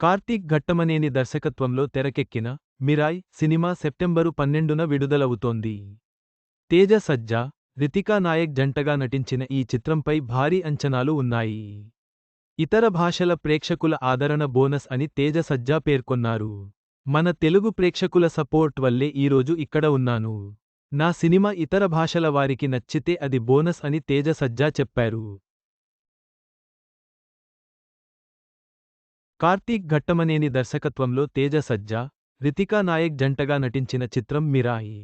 కార్తీక్ ఘట్టమనేని దర్శకత్వంలో తెరకెక్కిన Mirai cinema September పన్నెండున విడుదలవుతోంది. తేజ సజ్జా రితికా నాయక్ జంటగా నటించిన ఈ చిత్రంపై భారీ అంచనాలు ఉన్నాయి. ఇతర భాషల ప్రేక్షకుల ఆదరణ బోనస్ అని తేజ సజ్జా పేర్కొన్నారు. మన తెలుగు ప్రేక్షకుల సపోర్ట్ వల్లే ఈరోజు ఇక్కడ ఉన్నాను. నా సినిమా ఇతర భాషల వారికి నచ్చితే అది బోనస్ అని తేజ సజ్జా చెప్పారు. కార్తీక్ ఘట్టమనేని దర్శకత్వంలో తేజ సజ్జా రితికా నాయక్ జంటగా నటించిన చిత్రం మిరాయి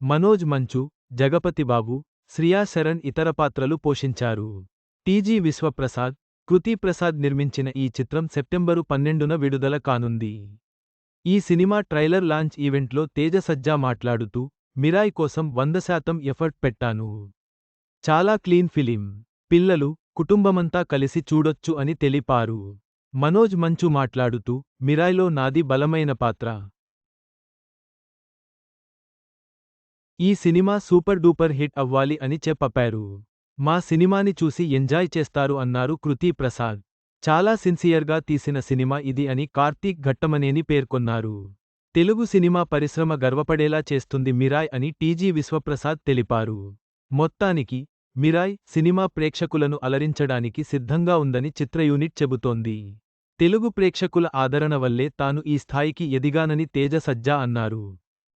మనోజ్ మంచు జగపతిబాబు శ్రియా శరణ్ ఇతర పాత్రలు పోషించారు. టీజీ విశ్వప్రసాద్ కృతి ప్రసాద్ నిర్మించిన ఈ చిత్రం సెప్టెంబరు పన్నెండున విడుదల కానుంది. ఈ సినిమా ట్రైలర్ లాంచ్ ఈవెంట్లో తేజ సజ్జా మాట్లాడుతూ మిరాయ్ కోసం వంద శాతం ఎఫర్ట్ పెట్టాను. చాలా క్లీన్ ఫిలిం. పిల్లలు కుటుంబమంతా కలిసి చూడొచ్చు అని తెలిపారు. మనోజ్ మంచు మాట్లాడుతూ మిరాయ్లో నాది బలమైన పాత్ర. ఈ సినిమా సూపర్ డూపర్ హిట్ అవ్వాలి అని చెప్పారు మా సినిమాని చూసి ఎంజాయ్ చేస్తారు అన్నారు కృతి ప్రసాద్. చాలా సిన్సియర్గా తీసిన సినిమా ఇది అని కార్తీక్ ఘట్టమనేని పేర్కొన్నారు. తెలుగు సినిమా పరిశ్రమ గర్వపడేలా చేస్తుంది మిరాయ్ అని టీజీ విశ్వప్రసాద్ తెలిపారు. మొత్తానికి మిరాయ్ సినిమా ప్రేక్షకులను అలరించడానికి సిద్ధంగా ఉందని చిత్ర యూనిట్ చెబుతోంది. తెలుగు ప్రేక్షకుల ఆదరణ వల్లే తాను ఈ స్థాయికి ఎదిగానని తేజ సజ్జా అన్నారు.